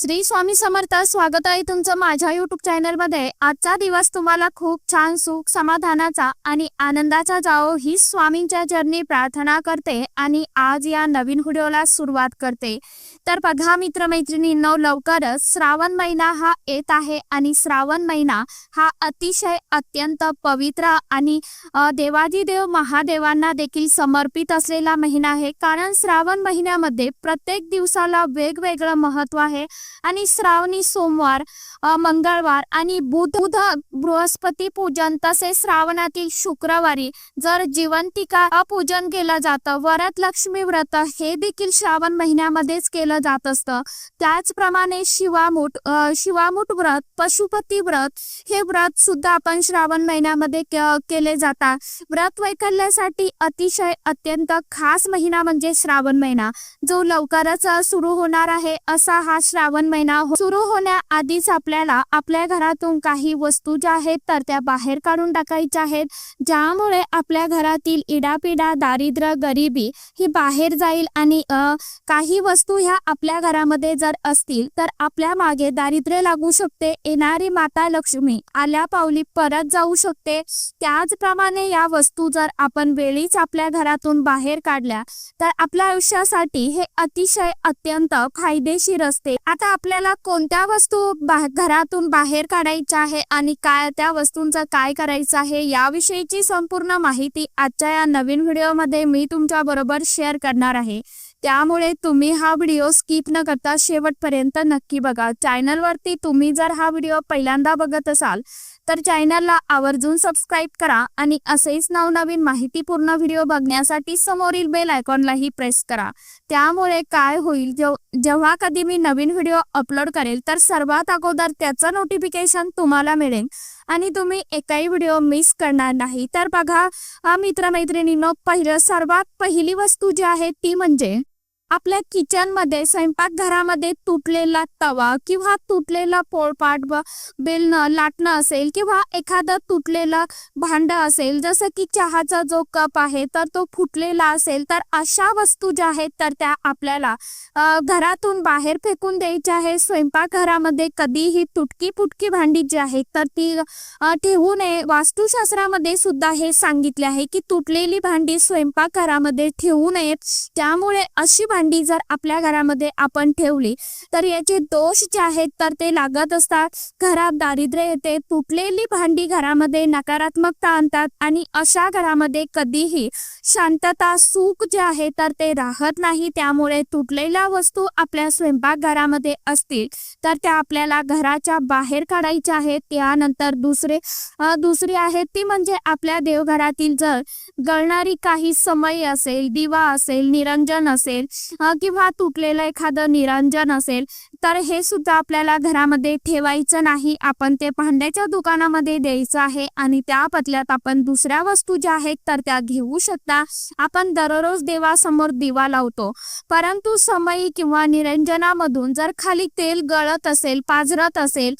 श्री स्वामी समर्थ स्वागत आहे तुमचं माझ्या युट्यूब चॅनलमध्ये आजचा दिवस तुम्हाला खूप छान सुख समाधानाचा आणि आनंदाचा जाओ ही स्वामींच्या चरणी प्रार्थना करते आणि आज या नवीन व्हिडिओला सुरुवात करते. तर बघा मित्रमैत्रिणींनो लवकरच श्रावण महिना हा येत आहे आणि श्रावण महिना हा अतिशय अत्यंत पवित्र आणि देवाधिदेव देवादिदेव महादेवांना देखील समर्पित असलेला महिना आहे. कारण श्रावण महिन्यामध्ये प्रत्येक दिवसाला वेगवेगळं महत्त्व आहे. आणि श्रावणी सोमवार मंगळवार आणि बुध बुध बृहस्पती पूजन तसेच श्रावणातील शुक्रवारी जर जिवंतिका पूजन केलं जातं वरद लक्ष्मी व्रत हे देखील श्रावण महिन्यामध्येच केलं जात असतं. त्याचप्रमाणे शिवामूठ शिवामुठ शिवामूठ व्रत पशुपती व्रत हे व्रत सुद्धा आपण श्रावण महिन्यामध्ये के- केले जातात. व्रत वैकल्यासाठी अतिशय अत्यंत खास महिना म्हणजे श्रावण महिना जो लवकरच सुरू होणार आहे असा हा श्रावण महिना हो- सुरू होण्याआधीच आपल्याला आपल्या घरातून काही वस्तू ज्या आहेत तर त्या बाहेर काढून टाकायच्या आहेत. ज्यामुळे आपल्या घरातील इडापिडा दारिद्र्य गरिबी ही बाहेर जाईल आणि काही वस्तू ह्या आपल्या घरामध्ये जर असतील तर आपल्या मागे दारिद्र्य लागू शकते. येणारी माता लक्ष्मी आल्या पावली परत जाऊ शकते. त्याचप्रमाणे या वस्तू जर आपण वेळीच आपल्या घरातून बाहेर काढल्या तर आपल्या आयुष्यासाठी हे अतिशय अत्यंत फायदेशीर असते. आता आपल्याला कोणत्या वस्तू घरातून बाहेर काढायच्या आहे आणि काय त्या वस्तूंचं काय करायचं आहे याविषयीची संपूर्ण माहिती आजच्या या नवीन व्हिडिओमध्ये मी तुमच्या बरोबर शेअर करणार आहे. त्यामुळे तुम्ही हा व्हिडिओ स्किप न करता शेवटपर्यंत नक्की बघा. चॅनलवरती तुम्ही जर हा व्हिडिओ पहिल्यांदा बघत असाल तर चॅनलला आवर्जून सबस्क्राईब करा आणि असेच नवनवीन माहितीपूर्ण व्हिडिओ बघण्यासाठी समोरील बेल आयकॉनलाही प्रेस करा. त्यामुळे काय होईल जेव- जेव्हा कधी मी नवीन व्हिडिओ अपलोड करेल तर सर्वात अगोदर त्याचं नोटिफिकेशन तुम्हाला मिळेल. आणि तुम्ही एकही व्हिडिओ मिस करणार नाही. तर बघा मित्रमैत्रिणींनो पहिलं सर्वात पहिली वस्तू जी आहे ती म्हणजे आपल्या किचनमध्ये स्वयंपाकघरामध्ये तुटलेला तवा किंवा तुटलेला पोळपाट बेलणं लाटणं असेल किंवा एखादं तुटलेलं भांड असेल जसं की चहाचा जो कप आहे तर तो फुटलेला असेल तर अशा वस्तू ज्या आहेत तर त्या आपल्याला घरातून बाहेर फेकून द्यायच्या आहे स्वयंपाकघरामध्ये कधीही तुटकी फुटकी भांडी जी आहेत तर ती ठेवू नये. वास्तुशास्त्रामध्ये सुद्धा हे सांगितले आहे की तुटलेली भांडी स्वयंपाकघरामध्ये ठेवू नयेत. त्यामुळे अशी भांडी भांडी जर आपल्या घरामध्ये आपण ठेवली तर याचे दोष जे आहेत तर ते लागत असतात. घरात दारिद्र्य येते तुटलेली भांडी घरामध्ये नकारात्मकता आणतात आणि अशा घरामध्ये कधीही शांतता सुख जे आहे तर ते राहत नाही. त्यामुळे तुटलेल्या वस्तू आपल्या स्वयंपाकघरामध्ये असतील तर त्या आपल्याला घराच्या बाहेर काढायच्या आहेत. त्यानंतर दुसरे दुसरी आहे ती म्हणजे आपल्या देवघरातील जर गळणारी काही समय असेल दिवा असेल निरंजन असेल किंवा तुटलेलं एखादं निरंजन असेल तर हे सुद्धा आपल्याला घरामध्ये ठेवायचं नाही. आपण ते भांड्याच्या दुकानामध्ये द्यायचं आहे आणि त्या बदल्यात आपण दुसऱ्या वस्तू ज्या आहेत तर त्या घेऊ शकता. आपण दररोज देवासमोर दिवा लावतो. परंतु समयी किंवा निरंजनामधून जर खाली तेल गळत असेल पाझरत असेल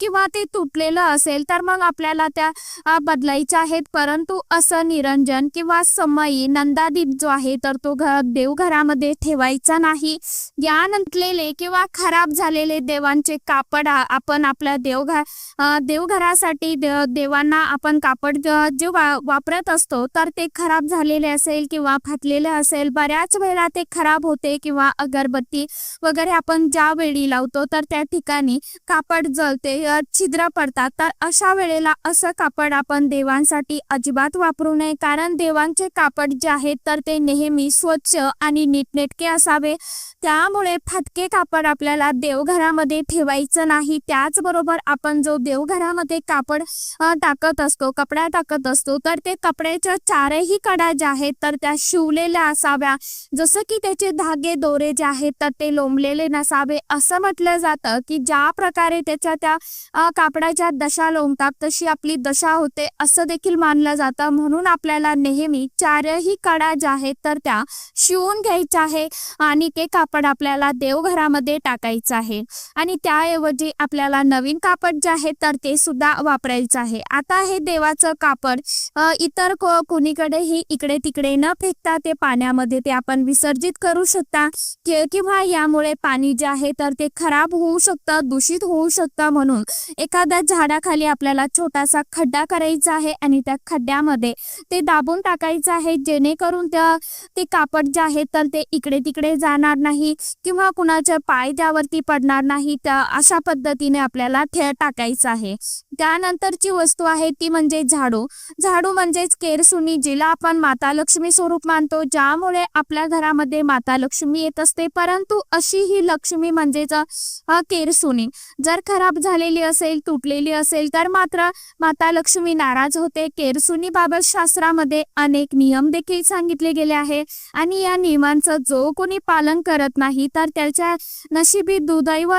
किंवा ते तुटलेलं असेल तर मग आपल्याला त्या बदलायच्या आहेत. परंतु असं निरंजन किंवा समयी नंदादीप जो आहे तर तो घर देवघरामध्ये ठेवायचा नाही. यानंतरलेले किंवा खराब खराब झालेले देवांचे कापड आपण आपल्या देवघर देवघरासाठी देवांना आपण कापड जे वापरत असतो तर ते खराब झालेले असेल किंवा फाटलेले असेल बऱ्याच वेळा ते खराब होते किंवा अगरबत्ती वगैरे आपण ज्या वेळी लावतो तर त्या ठिकाणी कापड जळते छिद्र पडतात. तर अशा वेळेला असं कापड आपण देवांसाठी अजिबात वापरू नये कारण देवांचे कापड जे आहेत तर ते नेहमी स्वच्छ आणि नीटनेटके असावे. त्यामुळे फाटके कापड आपल्याला देवघरामध्ये ठेवायचं नाही. त्याचबरोबर आपण जो देवघरामध्ये कापड टाकत असतो कपडा टाकत असतो तर ते कपड्याच्या चारही कडा ज्या आहेत तर त्या शिवलेल्या असाव्या. जसं की त्याचे धागे दोरे जे आहेत तर ते लोंबलेले नसावे. असं म्हटलं जातं की ज्या प्रकारे त्याच्या त्या कापडाच्या दशा लोंबतात तशी आपली दशा होते असं देखील मानलं जातं. म्हणून आपल्याला नेहमी चारही कडा ज्या आहेत तर त्या शिवून घ्यायच्या आहे आणि ते कापड कापड आपल्याला देवघरामध्ये टाकायचं आहे. आणि त्याऐवजी आपल्याला नवीन कापड जे आहे तर ते सुद्धा वापरायचं आहे. आता हे देवाचं कापड इतर को कोणीकडेही इकडे तिकडे न फेकता ते पाण्यामध्ये ते आपण विसर्जित करू शकता. किंवा यामुळे पाणी जे आहे तर ते खराब होऊ शकतं दूषित होऊ शकतं म्हणून. एखाद्या झाडाखाली आपल्याला छोटासा खड्डा करायचा आहे आणि त्या खड्ड्यामध्ये ते दाबून टाकायचं आहे जेणेकरून त्या ते कापड जे आहे तर ते इकडे तिकडे जाणार नाही. किंवा कुणाच्या पाय माहिती पडणार नाही त्या अशा पद्धतीने आपल्याला ठेळ टाकायचं आहे. त्यानंतरची वस्तू आहे ती म्हणजे झाडू. झाडू म्हणजेच केरसुनी जिला आपण माता लक्ष्मी स्वरूप मानतो ज्यामुळे आपल्या घरामध्ये माता लक्ष्मी येत असते. परंतु अशी ही लक्ष्मी म्हणजेच केरसुनी. जर खराब झालेली असेल तुटलेली असेल तर मात्र माता लक्ष्मी नाराज होते. केरसुनी बाबत शास्त्रामध्ये अनेक नियम देखील सांगितले गेले आहे. आणि या नियमांचं जो कोणी पालन करत नाही तर त्याच्या नशिबी दुदैव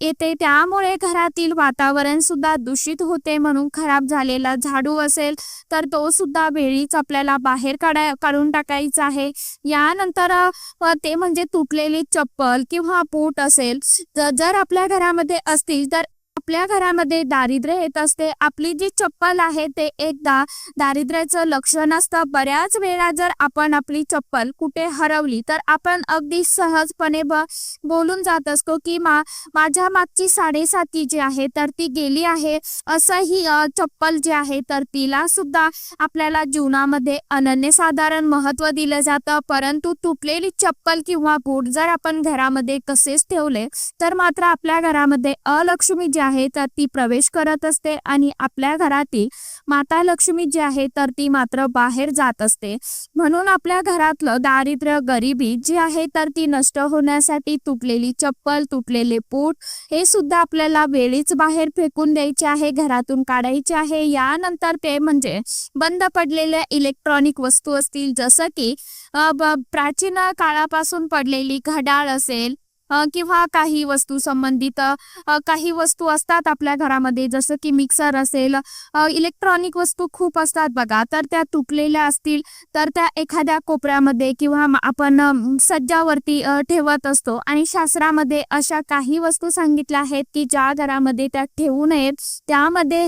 येते. त्यामुळे घरातील वातावरण सुद्धा दूषित होते म्हणून खराब झालेला झाडू असेल तर तो सुद्धा वेळीच आपल्याला बाहेर काढाय काढून टाकायचा आहे. यानंतर ते म्हणजे तुटलेली चप्पल किंवा बूट असेल जर आपल्या घरामध्ये असतील तर आपल्या घरामध्ये दारिद्र्य येत असते आपली जी चप्पल आहे ते एकदा दारिद्र्याचं लक्षण असतं. बऱ्याच वेळा जर आपण आपली चप्पल कुठे हरवली तर आपण अगदी सहजपणे ब बोलून जात असतो की मा माझ्या मागची साडेसाती जी आहे तर ती गेली आहे. असं ही चप्पल जी आहे तर तिला सुद्धा आपल्याला जीवनामध्ये अनन्यसाधारण महत्त्व दिलं जातं. परंतु तुटलेली चप्पल किंवा बूट जर आपण घरामध्ये कसेच ठेवले तर मात्र आपल्या घरामध्ये अलक्ष्मी जी आहे तर ती प्रवेश करत असते आणि आपल्या घरातील माता लक्ष्मी जी आहे तर ती मात्र बाहेर जात असते. म्हणून आपल्या घरातलं दारिद्र्य गरिबी जी आहे तर ती नष्ट होण्यासाठी तुटलेली चप्पल तुटलेले पोट हे सुद्धा आपल्याला वेळीच बाहेर फेकून द्यायचे आहे घरातून काढायचे आहे. यानंतर ते म्हणजे बंद पडलेल्या इलेक्ट्रॉनिक वस्तू असतील जसं की प्राचीन काळापासून पडलेली घडाळ असेल किंवा काही वस्तू संबंधित काही वस्तू असतात आपल्या घरामध्ये जसं की मिक्सर असेल इलेक्ट्रॉनिक वस्तू खूप असतात बघा तर त्या तुटलेल्या असतील तर त्या एखाद्या कोपऱ्यामध्ये किंवा आपण सज्जावरती ठेवत असतो. आणि शास्त्रामध्ये अशा काही वस्तू सांगितल्या आहेत की ज्या घरामध्ये त्या ठेवू नयेत त्यामध्ये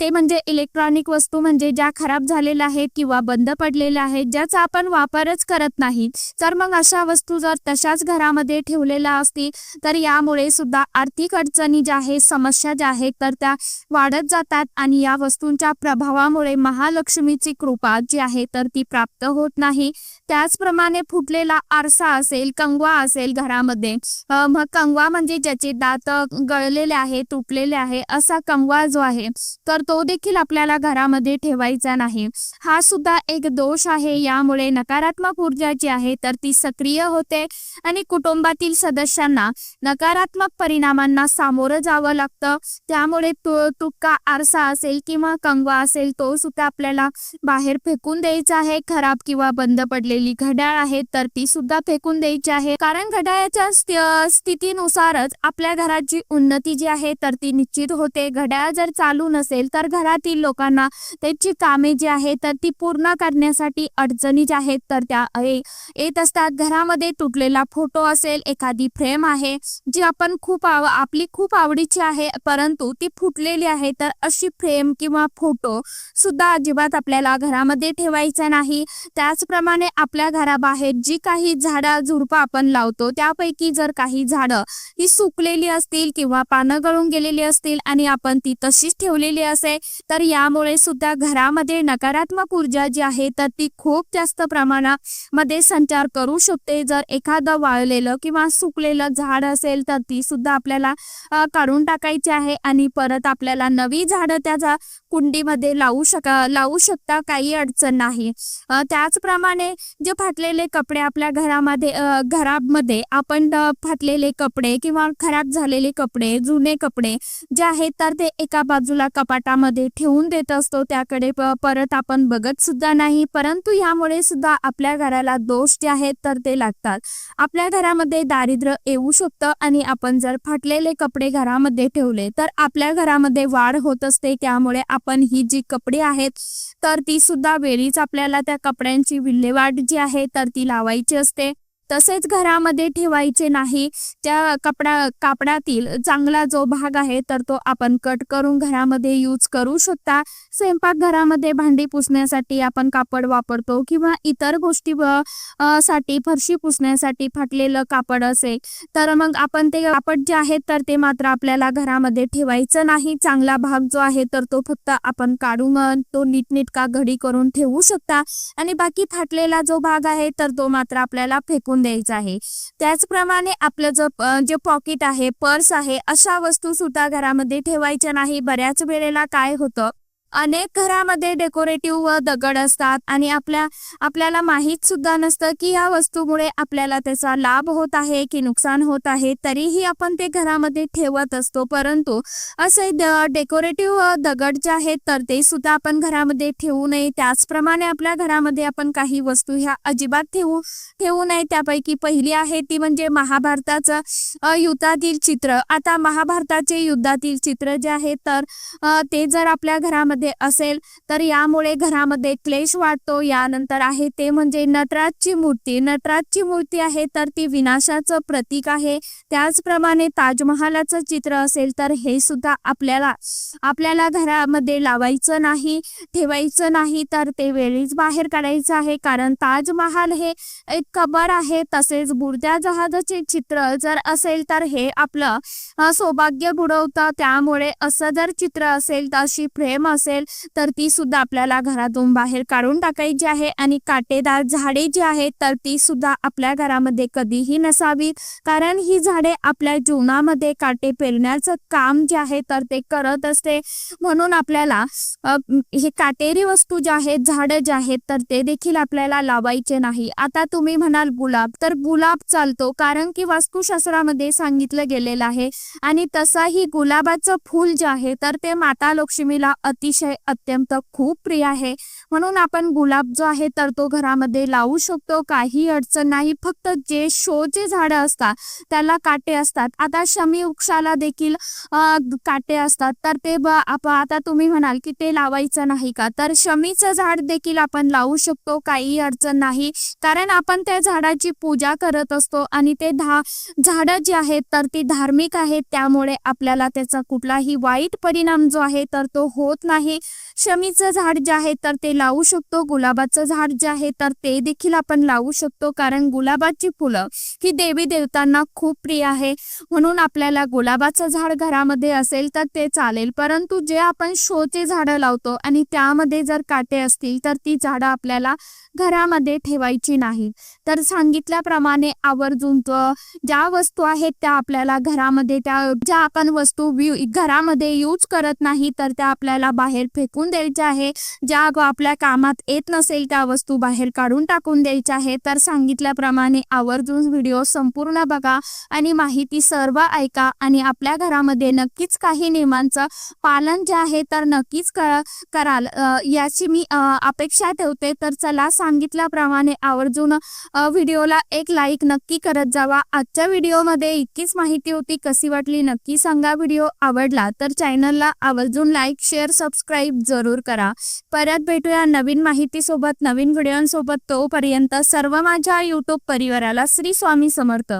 ते म्हणजे इलेक्ट्रॉनिक वस्तू म्हणजे ज्या खराब झालेल्या आहेत किंवा बंद पडलेल्या आहेत ज्याचा आपण वापरच करत नाही. तर मग अशा वस्तू जर तशाच घरामध्ये ठेवलेल्या असतील तर यामुळे सुद्धा आर्थिक अडचणी ज्या आहेत समस्या ज्या आहेत तर त्या वाढत जातात आणि या वस्तूंच्या प्रभावामुळे महालक्ष्मीची कृपा जी आहे तर ती प्राप्त होत नाही. त्याचप्रमाणे फुटलेला आरसा असेल कंगवा असेल घरामध्ये मग कंगवा म्हणजे ज्याचे दात गळलेले आहे तुटलेले आहे असा कंगवा जो आहे तर तो देखील आपल्याला घरामध्ये ठेवायचा नाही. हा सुद्धा एक दोष आहे यामुळे नकारात्मक ऊर्जा जी आहे तर ती सक्रिय होते आणि कुटुंबातील सदस्य सदस्यांना नकारात्मक परिणामांना सामोरं जावं लागतं. त्यामुळे तो तुक्का आरसा असेल किंवा कंगवा असेल तो सुद्धा आपल्याला बाहेर फेकून द्यायचा आहे. खराब किंवा बंद पडलेली घड्याळ आहे तर ती सुद्धा फेकून द्यायची आहे. कारण घड्याळाच्या स्थितीनुसारच आपल्या घराची उन्नती जी आहे तर ती निश्चित होते. घड्याळ जर चालू नसेल तर घरातील लोकांना त्यांची कामे जी आहेत तर ती पूर्ण करण्यासाठी अडचणी ज्या आहेत तर त्या येत असतात. घरामध्ये तुटलेला फोटो असेल एखादी फ्रेम आहे जी आपण खूप आव आपली खूप आवडीची आहे परंतु ती फुटलेली आहे तर अशी फ्रेम किंवा फोटो सुद्धा अजिबात आपल्याला घरामध्ये ठेवायचा नाही. त्याचप्रमाणे आपल्या घराबाहेर जी काही झाडं झुडपं आपण लावतो त्यापैकी जर काही झाडं ही सुकलेली असतील किंवा पानं गळून गेलेली असतील आणि आपण ती तशीच ठेवलेली असेल तर यामुळे सुद्धा घरामध्ये नकारात्मक ऊर्जा जी आहे तर ती खूप जास्त प्रमाणामध्ये संचार करू शकते. जर एखादं वाळलेलं किंवा सुक सुकलेलं झाड असेल तर ती सुद्धा आपल्याला काढून टाकायची आहे आणि परत आपल्याला नवी झाडं त्याचा कुंडीमध्ये लावू शका लावू शकता काही अडचण नाही. त्याचप्रमाणे जे फाटलेले कपडे आपल्या घरामध्ये घरामध्ये आपण फाटलेले कपडे किंवा खराब झालेले कपडे जुने कपडे जे आहेत तर ते एका बाजूला कपाटामध्ये ठेवून देत असतो. त्याकडे परत आपण बघत सुद्धा नाही. परंतु यामुळे सुद्धा आपल्या घराला दोष जे आहेत तर ते लागतात. आपल्या घरामध्ये दारिद्र्य येऊ शकतं आणि आपण जर फाटलेले कपडे घरामध्ये ठेवले तर आपल्या घरामध्ये वाढ होत असते. त्यामुळे आपण ही जी कपडे आहेत तर ती सुद्धा वेळीच आपल्याला त्या कपड्यांची विल्हेवाट जी आहे तर ती लावायची असते. तसेच घरामध्ये ठेवायचे नाही. त्या कपडा कापडातील चांगला जो भाग आहे तर तो आपण कट करून घरामध्ये यूज करू शकता. स्वयंपाकघरामध्ये भांडी पुसण्यासाठी आपण कापड वापरतो किंवा इतर गोष्टी साठी फरशी पुसण्यासाठी फाटलेलं कापड असेल तर मग आपण ते कापड जे आहे तर ते मात्र आपल्याला घरामध्ये ठेवायचं नाही. चांगला भाग जो आहे तर तो फक्त आपण काढून तो नीटनीटका घडी करून ठेवू शकता. आणि बाकी फाटलेला जो भाग आहे तर तो मात्र आपल्याला फेकून द्यायचं आहे. त्याचप्रमाणे आपलं जो जे पॉकेट आहे पर्स आहे अशा वस्तू सुद्धा घरामध्ये ठेवायच्या नाही. बऱ्याच वेळेला काय होतं अनेक घरामध्ये डेकोरेटिव्ह दगड असतात आणि आपल्या आपल्याला माहीत सुद्धा नसतं की या वस्तूमुळे आपल्याला त्याचा लाभ होत आहे की नुकसान होत आहे तरीही आपण ते घरामध्ये ठेवत असतो. परंतु असे द डेकोरेटिव्ह दगड जे आहेत तर ते सुद्धा आपण घरामध्ये ठेवू नये. त्याचप्रमाणे आपल्या घरामध्ये आपण काही वस्तू ह्या अजिबात ठेवू ठेवू नये. त्यापैकी पहिली आहे ती म्हणजे महाभारताचं युद्धातील चित्र. आता महाभारताचे युद्धातील चित्र जे आहे तर ते जर आपल्या घरामध्ये असेल तर यामुळे घरामध्ये क्लेश वाढतो. यानंतर आहे ते म्हणजे नटराजची मूर्ती. नटराजची मूर्ती आहे तर ती विनाशाचं प्रतीक आहे. त्याचप्रमाणे ताजमहालाचं चित्र असेल तर हे सुद्धा आपल्याला आपल्याला घरामध्ये लावायचं नाही ठेवायचं नाही तर ते वेळीच बाहेर काढायचं आहे. कारण ताजमहाल हे एक कबर आहे. तसेच बुडत्या जहाजाचे चित्र जर असेल तर हे आपलं सौभाग्य बुडवतं. त्यामुळे असं जर चित्र असेल तर अशी फ्रेम असेल. तर ती सुद्धा आपल्याला घरातून बाहेर काढून टाकायची आहे. आणि काटेदार झाडे जी आहेत तर ती सुद्धा आपल्या घरामध्ये कधीही नसावीत. कारण ही झाडे आपल्या जीवनामध्ये काटे पेरण्याचं काम जे आहे तर ते करत असते. म्हणून आपल्याला हे काटेरी वस्तू ज्या आहेत झाडं जे आहेत तर ते देखील आपल्याला लावायचे नाही. आता तुम्ही म्हणाल गुलाब तर गुलाब चालतो. कारण की वास्तुशास्त्रामध्ये सांगितलं गेलेलं आहे. आणि तसाही गुलाबाचं फूल जे आहे तर ते माता लक्ष्मीला अतिशय अत्यंत खूप प्रिय आहे. म्हणून आपण गुलाब जो आहे तर तो घरामध्ये लावू शकतो. काही अडचण नाही. फक्त जे शोचे झाडं असतात त्याला काटे असतात. आता शमी वृक्षाला देखील काटे असतात. तर ते आता तुम्ही म्हणाल की ते लावायचं नाही का? तर शमीचं झाड देखील आपण लावू शकतो. काही अडचण नाही. कारण आपण त्या झाडाची पूजा करत असतो आणि ते धा झाडं जी आहेत तर ती धार्मिक आहेत. त्यामुळे आपल्याला त्याचा कुठलाही वाईट परिणाम जो आहे तर तो होत नाही. शमीचं झाड जे आहे तर ते लावू शकतो. गुलाबाचं झाड जे आहे तर ते देखील आपण लावू शकतो. कारण गुलाबाची फुलं ही देवी देवतांना खूप प्रिय आहे. म्हणून आपल्याला गुलाबाचं झाड घरामध्ये असेल तर ते चालेल. परंतु जे आपण शोचे झाडं लावतो आणि त्यामध्ये जर काटे असतील तर ती झाडं आपल्याला घरामध्ये ठेवायची नाही. तर सांगितल्याप्रमाणे आवर्जून ज्या वस्तू आहेत त्या आपल्याला घरामध्ये त्या ज्या आपण वस्तू घरामध्ये यूज करत नाही तर त्या आपल्याला बाहेर फेकून द्यायच्या आहे. ज्या आपल्या कामात येत नसेल त्या वस्तू बाहेर काढून टाकून द्यायच्या आहे. तर सांगितल्याप्रमाणे आवर्जून व्हिडिओ संपूर्ण बघा आणि माहिती सर्व ऐका आणि आपल्या घरामध्ये नक्कीच काही नियमांचं पालन जे आहे तर नक्कीच कराल. याची मी अपेक्षा ठेवते. तर चला सांगितल्याप्रमाणे आवर्जून व्हिडिओला एक लाईक नक्की करत जावा. आजच्या व्हिडिओमध्ये इतकीच माहिती होती. कशी वाटली नक्की सांगा. व्हिडिओ आवडला तर चॅनलला आवर्जून लाईक शेअर सबस्क्राईब जरूर करा. परत भेटूया नवीन माहितीसोबत नवीन व्हिडिओंसोबत तोपर्यंत सर्व माझ्या यूट्यूब परिवाराला श्री स्वामी समर्थ.